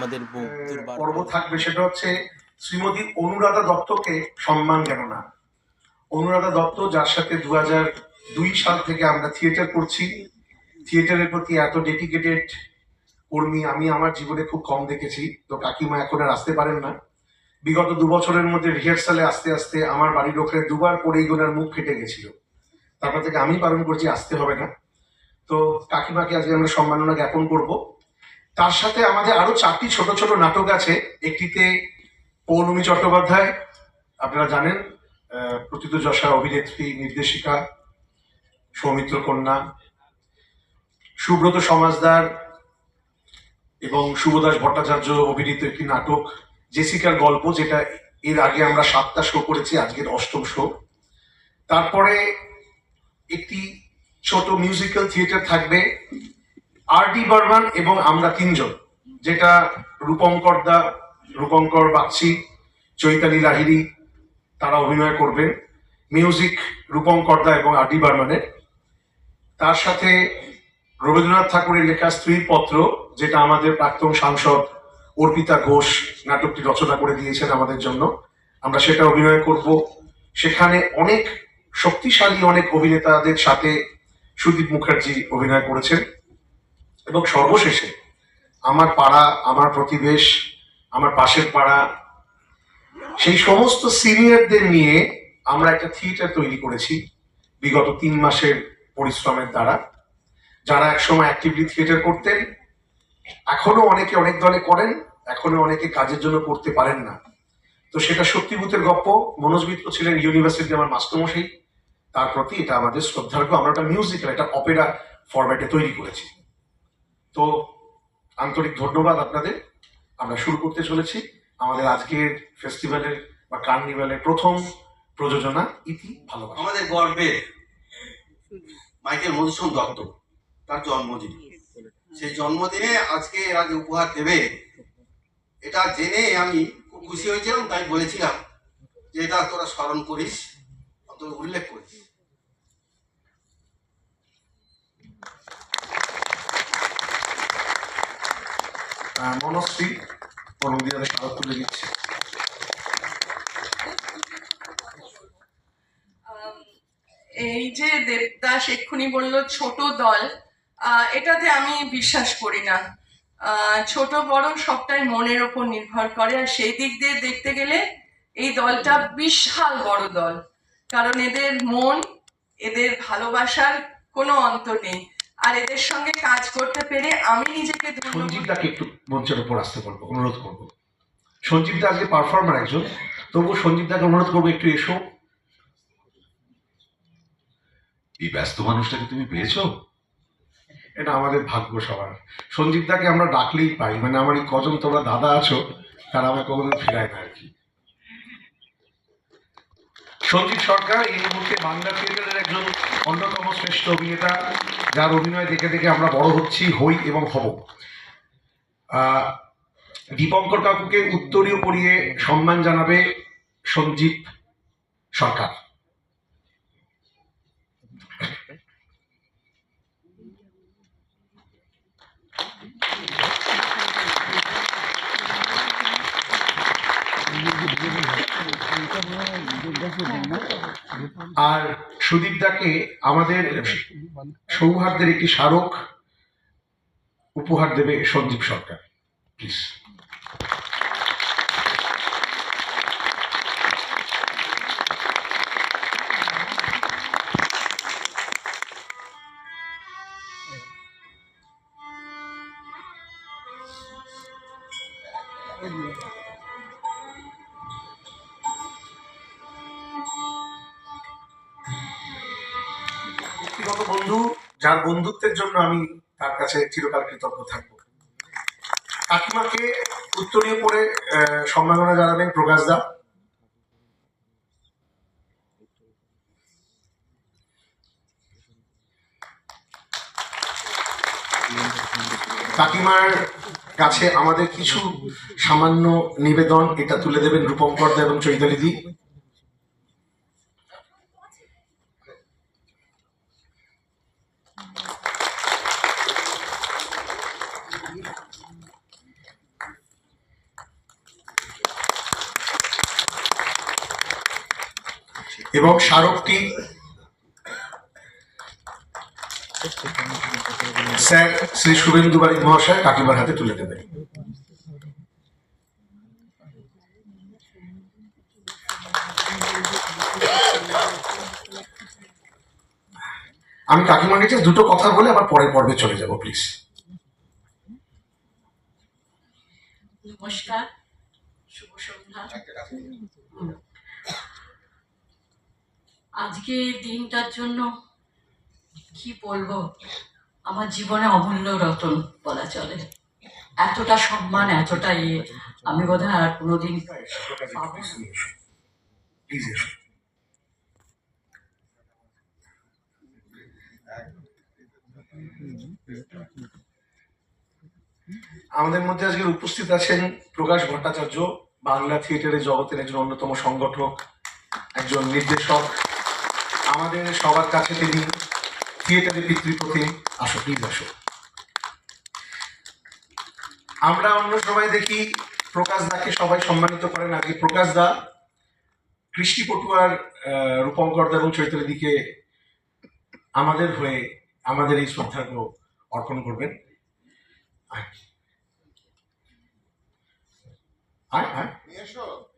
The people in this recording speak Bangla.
আমাদের পর্ব থাকবে সেটা হচ্ছে শ্রীমতী অনুরাধা দত্তকে সম্মান কেন না অনুরাধা দত্ত যার সাথে দু দুই সাল থেকে আমরা থিয়েটার করছি। থিয়েটারের প্রতি এত ডেডিকেটেড কর্মী আমি আমার জীবনে খুব কম দেখেছি। তো কাকিমা এখন আর আসতে পারেন না। বিগত দু বছরের মধ্যে রিহার্সালে আস্তে আস্তে আমার বাড়ির ওখানে দুবার পরেই গোনার মুখ ফেটে গেছিল। তারপর থেকে আমি বারণ করছি আসতে হবে না। তো কাকিমাকে আজকে আমরা সম্মাননা জ্ঞাপন করব। তার সাথে আমাদের আরও চারটি ছোট ছোট নাটক আছে। একটিতে পৌলমী চট্টোপাধ্যায় আপনারা জানেন আহ, প্রথিত যশা অভিনেত্রী নির্দেশিকা সৌমিত্র কন্যা সুব্রত সমাজদার এবং শুভদাস ভট্টাচার্য অভিনীত একটি নাটক জেসিকার গল্প যেটা এর আগে আমরা সাতটা শো করেছি আজকের অষ্টম শো তারপরে একটি ছোট মিউজিক্যাল থিয়েটার থাকবে আর ডি বর্মান এবং আমরা তিনজন, যেটা রূপঙ্কর দা, রূপঙ্কর বাগচি, চৈতালি লাহিরি তারা অভিনয় করবেন। মিউজিক রূপঙ্কর দা এবং আর ডি বর্মানের তার সাথে রবীন্দ্রনাথ ঠাকুরের লেখা স্ত্রীর পত্র যেটা আমাদের প্রাক্তন সাংসদ অর্পিতা ঘোষ নাটকটি রচনা করে দিয়েছেন আমাদের জন্য। আমরা সেটা অভিনয় করব। সেখানে অনেক শক্তিশালী অনেক অভিনেতাদের সাথে সুদীপ মুখার্জি অভিনয় করেছেন। এবং সর্বশেষে আমার পাড়া, আমার প্রতিবেশ, আমার পাশের পাড়া, সেই সমস্ত সিনিয়রদের নিয়ে আমরা একটা থিয়েটার তৈরি করেছি বিগত তিন মাসের পরিশ্রমের দ্বারা। যারা একসময় অ্যাক্টিভলি থিয়েটার করতেন এখনও অনেকে অনেক দলে করেন এখনও অনেকে কাজের জন্য করতে পারেন না। তো সেটা সত্যিভূতের গপ্প। মনোজ মিত্র ছিলেন ইউনিভার্সিটি আমার মাস্টারমশাই। তার প্রতি এটা আমাদের শ্রদ্ধার্ঘ আমরা একটা মিউজিক্যাল একটা অপেরা ফরম্যাটে তৈরি করেছি। তো আন্তরিক ধন্যবাদ আপনাদের। আমরা শুরু করতে চলেছি আমাদের আজকের ফেস্টিভ্যালের বা কার্নিভালের প্রথম প্রযোজনা, ইতি ভালো আমাদের গর্বের মাইকেল মধুসূদন দত্ত, তার জন্মদিন। সেই জন্মদিনে আজকে এরা যে উপহার দেবে। এটা জেনে আমি খুব খুশি হয়েছিলাম, তাই বলেছিলাম যে এটা তোরা স্মরণ করিস, অন্তত উল্লেখ করিস। মনশ্রী কর্মদিনের স্মারক তুলে দিচ্ছে এই যে দেবদাস এক্ষুনি বলল, ছোট দল। এটাতে আমি বিশ্বাস করি না। ছোট বড় সবটাই মনের ওপর নির্ভর করে। আর সেই দিক দিয়ে দেখতে গেলে, এই দলটা বিশাল বড় দল। কারণ এদের মন, এদের ভালোবাসার কোনো অন্ত নেই। আর এদের সঙ্গে কাজ করতে পেরে আমি নিজেকে ধন্য সঞ্জীব দাকে একটু মঞ্চের উপর আসতে বলব, অনুরোধ করব। সঞ্জীব দা আজকে পারফর্মার একজন, তবুও সঞ্জীব দাকে অনুরোধ করব, একটু এসো। এই ব্যস্ত মানুষটাকে তুমি পেয়েছ? এটা আমাদের ভাগ্য সবার। সঞ্জীব দাকে আমরা ডাকলেই পাই মানে আমার এই কজন তোমরা দাদা আছো, তারা আমার কখনো ফেরায় না আর কি। সঞ্জীব সরকার, এই মুহূর্তে বাংলা থিয়েটারের একজন অন্যতম শ্রেষ্ঠ অভিনেতা। যার অভিনয় দেখে দেখে আমরা বড় হচ্ছি, হই এবং হব। দীপঙ্কর কাকুকে উত্তরীয় পড়িয়ে সম্মান জানাবে সঞ্জীব সরকার। আর সুদীপ দাকে আমাদের সৌহার্দ্যের একটি স্মারক উপহার দেবে সঞ্জীব সরকার প্লিজ ব্যক্তিগত বন্ধু, যার বন্ধুত্বের জন্য আমি তার কাছে চিরকাল কৃতজ্ঞ থাকব। কাকিমাকে উত্তরীয় করে সম্মাননা জানাবেন প্রকাশ দা। কাকিমার কাছে আমাদের কিছু সামান্য নিবেদন, এটা তুলে দেবেন রূপঙ্কর দা এবং চৈতালি এবং স্মারকটি স্যার শ্রী শুভেন্দু বাড়ি মহাশয় কাকিমার হাতে তুলে দেবেন। আমি কাকিমার কাছে দুটো কথা বলে আবার পরের পর্বে চলে যাব প্লিজ নমস্কার শুভ সন্ধ্যা। আজকে দিনটার জন্য কি বলব? আমার জীবনে অমূল্য রতন বলা চলে। এতটা সম্মান এতটা ইয়ে আমি বোধহয় আর কোনোদিন পাবো না। প্লিজ এসো আমাদের মধ্যে আজকে উপস্থিত আছেন প্রকাশ ভট্টাচার্য, বাংলা থিয়েটারের জগতের একজন অন্যতম সংগঠক, একজন নির্দেশক। আমাদের সবার কাছে তিনি থিয়েটারের পিতৃপতি আসো প্লিজ আসো আমরা অন্য সময় দেখি, প্রকাশ দাকে সবাই সম্মানিত করেন। আগে প্রকাশ দা, কৃষ্টি পটুয়ার রূপঙ্কর দা এবং চৈতালিদিকে আমাদের হয়ে আমাদের এই শ্রদ্ধার্ঘ অর্পণ করবেন। 哎哎 yeah.